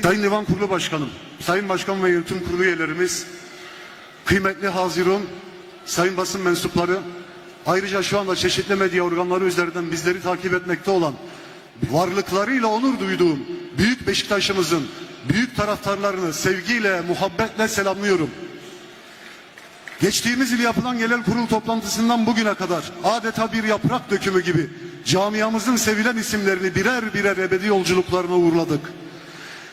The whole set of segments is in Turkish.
Sayın Divan Kurulu Başkanım, Sayın Başkan ve Yönetim Kurulu üyelerimiz, kıymetli Hazirun, Sayın basın mensupları, ayrıca şu anda çeşitli medya organları üzerinden bizleri takip etmekte olan varlıklarıyla onur duyduğum büyük Beşiktaş'ımızın büyük taraftarlarını sevgiyle, muhabbetle selamlıyorum. Geçtiğimiz yıl yapılan genel kurul toplantısından bugüne kadar adeta bir yaprak dökümü gibi camiamızın sevilen isimlerini birer birer ebedi yolculuklarına uğurladık.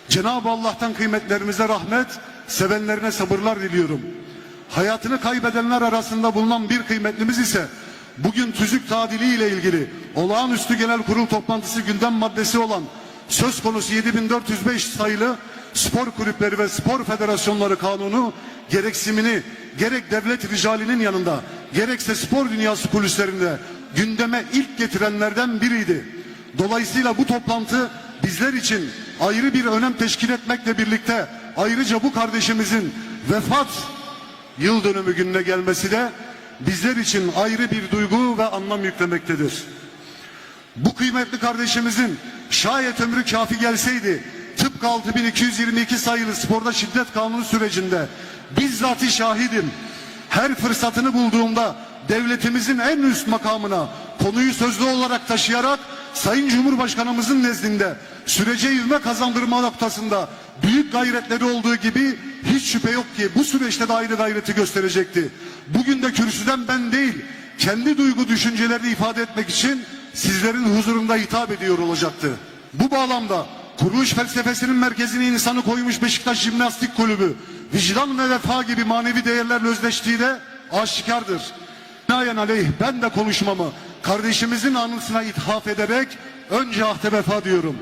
Cenab-ı Allah'tan kıymetlerimize rahmet, sevenlerine sabırlar diliyorum. Hayatını kaybedenler arasında bulunan bir kıymetlimiz ise bugün tüzük tadili ile ilgili olağanüstü genel kurul toplantısı gündem maddesi olan söz konusu 7405 sayılı spor kulüpleri ve spor federasyonları kanunu gereksimini gerek devlet ricalinin yanında gerekse spor dünyası kulislerinde gündeme ilk getirenlerden biriydi. Dolayısıyla bu toplantı bizler için ayrı bir önem teşkil etmekle birlikte ayrıca bu kardeşimizin vefat yıl dönümü gününe gelmesi de bizler için ayrı bir duygu ve anlam yüklemektedir. Bu kıymetli kardeşimizin şayet ömrü kafi gelseydi tıpkı 6222 sayılı sporda şiddet kanunu sürecinde bizzati şahidim. Her fırsatını bulduğumda devletimizin en üst makamına konuyu sözlü olarak taşıyarak Sayın Cumhurbaşkanımızın nezdinde sürece ivme kazandırma noktasında büyük gayretleri olduğu gibi hiç şüphe yok ki bu süreçte de aynı gayreti gösterecekti. Bugün de kürsüden ben değil kendi duygu düşüncelerini ifade etmek için sizlerin huzurunda hitap ediyor olacaktı. Bu bağlamda kuruluş felsefesinin merkezine insanı koymuş Beşiktaş Jimnastik Kulübü vicdan ve vefa gibi manevi değerlerle özleştiği de aşikardır. Binaenaleyh ben de konuşmamı kardeşimizin anısına ithaf ederek önce ahde vefa diyorum.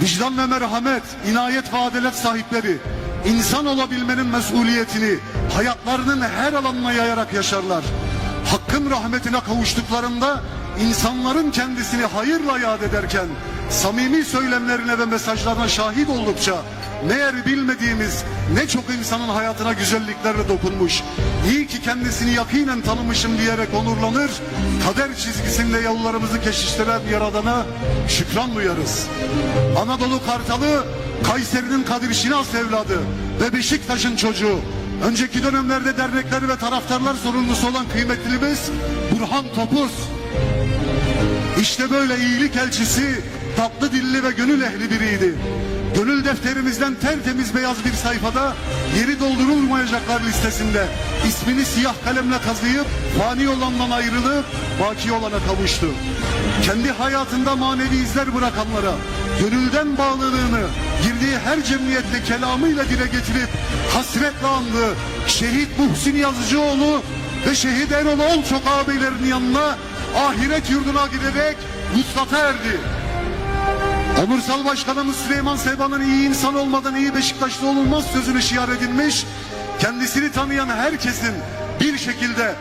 Vicdan ve merhamet, inayet ve adalet sahipleri insan olabilmenin mesuliyetini hayatlarının her alanına yayarak yaşarlar. Hakkın rahmetine kavuştuklarında insanların kendisini hayırla yad ederken samimi söylemlerine ve mesajlarına şahit oldukça meğer bilmediğimiz ne çok insanın hayatına güzelliklerle dokunmuş. İyi ki kendisini yakinen tanımışım diyerek onurlanır. Kader çizgisinde yollarımızı keşiştiren Yaradan'a şükran duyarız. Anadolu Kartalı Kayseri'nin Kadir Şinas evladı ve Beşiktaş'ın çocuğu. Önceki dönemlerde dernekler ve taraftarlar sorumlusu olan kıymetlimiz Burhan Topuz. İşte böyle iyilik elçisi, tatlı dilli ve gönül ehli biriydi. Gönül defterimizden tertemiz beyaz bir sayfada yeri doldurulmayacaklar listesinde ismini siyah kalemle kazıyıp fani olandan ayrılıp baki olana kavuştu. Kendi hayatında manevi izler bırakanlara gönülden bağlılığını girdiği her cemiyette kelamıyla dile getirip hasretle andı. Şehit Muhsin Yazıcıoğlu ve şehit Erol Olçok ağabeylerinin yanına ahiret yurduna giderek vuslata erdi. Onursal Başkanımız Süleyman Seyban'ın iyi insan olmadan iyi Beşiktaşlı olunmaz sözünü şiar edilmiş. Kendisini tanıyan herkesin bir şekilde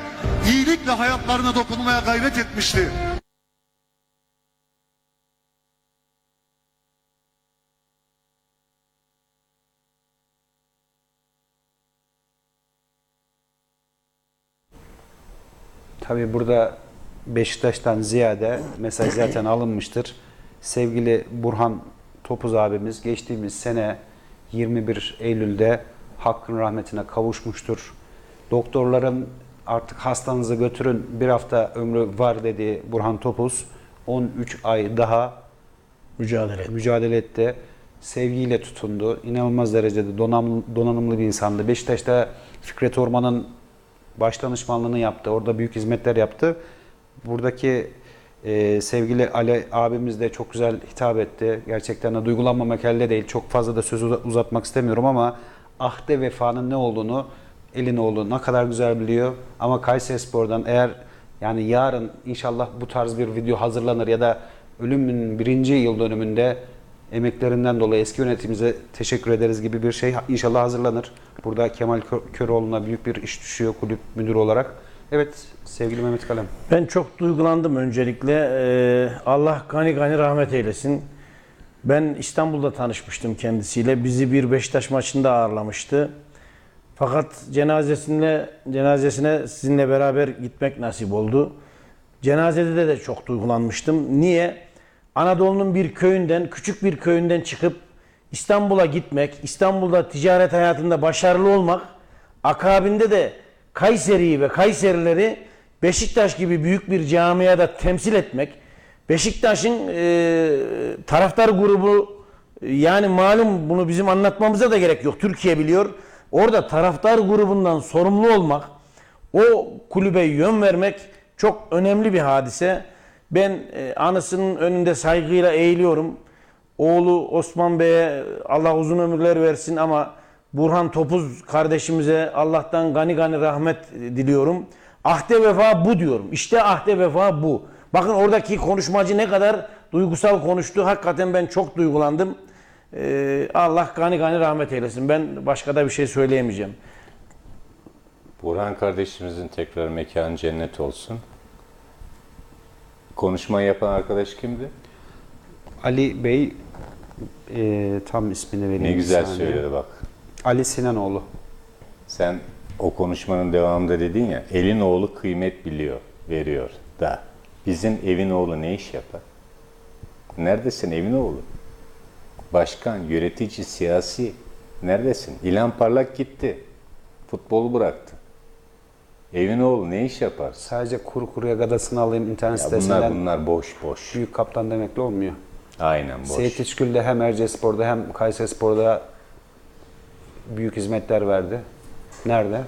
iyilikle hayatlarına dokunmaya gayret etmişti. Tabii burada Beşiktaş'tan ziyade mesaj zaten alınmıştır. Sevgili Burhan Topuz abimiz geçtiğimiz sene 21 Eylül'de Hakk'ın rahmetine kavuşmuştur. Doktorların artık hastanızı götürün bir hafta ömrü var dediği Burhan Topuz 13 ay daha mücadele et. mücadele etti. Sevgiyle tutundu. İnanılmaz derecede donanımlı, donanımlı bir insandı. Beşiktaş'ta Fikret Orman'ın baş danışmanlığını yaptı. Orada büyük hizmetler yaptı. Buradaki e, sevgili Ali abimiz de çok güzel hitap etti. Gerçekten de duygulanmamak elde değil. Çok fazla da sözü uza- uzatmak istemiyorum ama ahde vefanın ne olduğunu Elinoğlu ne kadar güzel biliyor. Ama Kayseri Spor'dan eğer yani yarın inşallah bu tarz bir video hazırlanır ya da ölümün birinci yıl dönümünde emeklerinden dolayı eski yönetimimize teşekkür ederiz gibi bir şey inşallah hazırlanır. Burada Kemal Kö- Köroğlu'na büyük bir iş düşüyor kulüp müdürü olarak. Evet sevgili Mehmet Kalem. Ben çok duygulandım öncelikle. Ee, Allah gani gani rahmet eylesin. Ben İstanbul'da tanışmıştım kendisiyle. Bizi bir Beşiktaş maçında ağırlamıştı. Fakat cenazesine cenazesine sizinle beraber gitmek nasip oldu. Cenazede de, de çok duygulanmıştım. Niye? Anadolu'nun bir köyünden, küçük bir köyünden çıkıp İstanbul'a gitmek, İstanbul'da ticaret hayatında başarılı olmak, akabinde de Kayseri'yi ve Kayserileri Beşiktaş gibi büyük bir camiada temsil etmek, Beşiktaş'ın e, taraftar grubu yani malum bunu bizim anlatmamıza da gerek yok. Türkiye biliyor. Orada taraftar grubundan sorumlu olmak, o kulübe yön vermek çok önemli bir hadise. Ben e, anısının önünde saygıyla eğiliyorum. Oğlu Osman Bey'e Allah uzun ömürler versin ama Burhan Topuz kardeşimize Allah'tan gani gani rahmet diliyorum. Ahde vefa bu diyorum. İşte ahde vefa bu. Bakın oradaki konuşmacı ne kadar duygusal konuştu. Hakikaten ben çok duygulandım. Ee, Allah gani gani rahmet eylesin. Ben başka da bir şey söyleyemeyeceğim. Burhan kardeşimizin tekrar mekanı cennet olsun. Konuşmayı yapan arkadaş kimdi? Ali Bey e, tam ismini vereyim. Ne güzel saniye. söyledi bak. Ali Sinanoğlu. Sen o konuşmanın devamında dedin ya, elin oğlu kıymet biliyor, veriyor da. Bizim evin oğlu ne iş yapar? Neredesin evin oğlu? Başkan, yönetici, siyasi. Neredesin? İlhan Parlak gitti. Futbolu bıraktı. Evin oğlu ne iş yapar? Sadece kuru kuruya gadasını alayım internet Ya sitesinden. bunlar bunlar boş boş. Büyük kaptan demekle olmuyor. Aynen boş. Seyit İçgül de hem Ercespor'da hem Kayserispor'da büyük hizmetler verdi. Nerede?